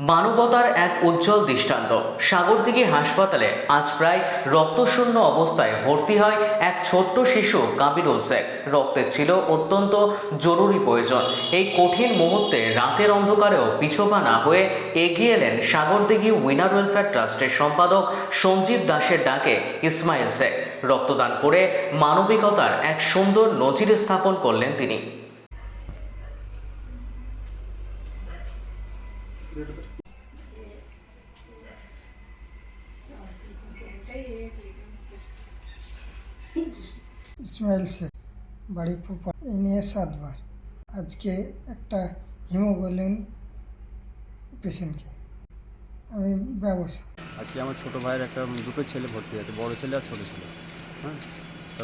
মানবতার এক উজ্জ্বল দৃষ্টান্ত। সাগরদিঘি হাসপাতালে আজ প্রায় রক্তশূন্য অবস্থায় ভর্তি হয় এক ছোট্ট শিশু কাবিরুল শেখ। রক্তের ছিল অত্যন্ত জরুরি প্রয়োজন। এই কঠিন মুহূর্তে রাতের অন্ধকারেও পিছোপা না হয়ে এগিয়ে এলেন সাগরদিঘি উইনার ওয়েলফেয়ার ট্রাস্টের সম্পাদক সঞ্জীব দাসের ডাকে ইসমাইল শেখ। রক্তদান করে মানবিকতার এক সুন্দর নজির স্থাপন করলেন তিনি। ইসমাইল শেখ, বাড়ি ফুপা এ নিয়ে সাতবার। আজকে একটা হিমোগ্লোবিন পেশেন্টকে। আমি ব্যবসা। আজকে আমার ছোটো ভাইয়ের একটা দুটো ছেলে ভর্তি আছে বড় ছেলে আর ছোটো ছেলে হ্যাঁ?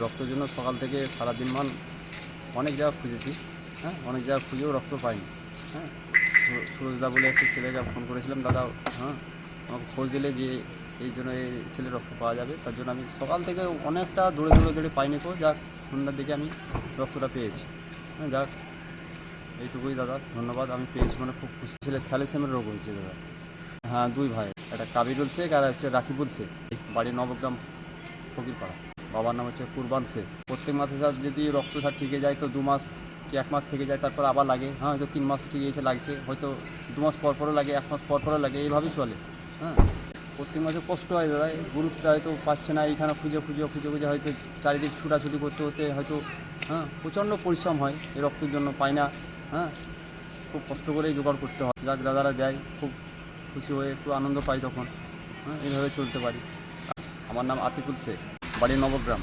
রক্তের জন্য সকাল থেকে সারাদিন মান অনেক জায়গা খুঁজেছি হ্যাঁ? অনেক জায়গা খুঁজেও রক্ত পাইনি হ্যাঁ? সুরজদা বলে একটা ছেলেকে ফোন করেছিলাম, দাদা হ্যাঁ? আমাকে খোঁজ দিলে যে এই জন্য এই ছেলে রক্ত পাওয়া যাবে। তার জন্য আমি সকাল থেকে অনেকটা দৌড়ে দৌড়ে দৌড়ে পাইনি তো। যাক, সন্ধ্যার দিকে আমি রক্তটা পেয়েছি। হ্যাঁ যাক, এইটুকুই দাদা, ধন্যবাদ। আমি পেয়েছি মানে খুব খুশি। ছেলে থ্যালেসেমের রোগ হয়েছে দাদা। হ্যাঁ দুই ভাই, একটা কাবিরুল শেখ আর হচ্ছে রাকিবুল শেখ। বাড়ি নবগ্রাম, ফকিরপাড়া। বাবার নাম হচ্ছে কুরবান শেখ। প্রত্যেক মাসে স্যার যদি রক্ত স্যার ঠিকে যায়, তো দু মাস কি এক মাস থেকে যায়, তারপর আবার লাগে। হ্যাঁ হয়তো তিন মাস ঠিক এসে লাগছে। হয়তো দু মাস পর পরও লাগে, এক মাস পর পরও লাগে। এইভাবেই চলে। হ্যাঁ। প্রত্যেক মাসে কষ্ট হয় দাদা গ্রুপটা হয়তো পাচ্ছে না, এইখানে খুঁজে খুঁজে খুঁজে খুঁজে হয়তো চারিদিক ছুটাছুটি করতে করতে হয়তো হ্যাঁ প্রচণ্ড পরিশ্রম হয়, এই রক্তের জন্য পায় না হ্যাঁ খুব কষ্ট করেই জোগাড় করতে হয়। যাক, দাদারা দেয়, খুব খুশি হয়ে একটু আনন্দ পাই তখন হ্যাঁ এইভাবে চলতে পারি। আমার নাম আতিকুল শেখ, বাড়ি Nabagram.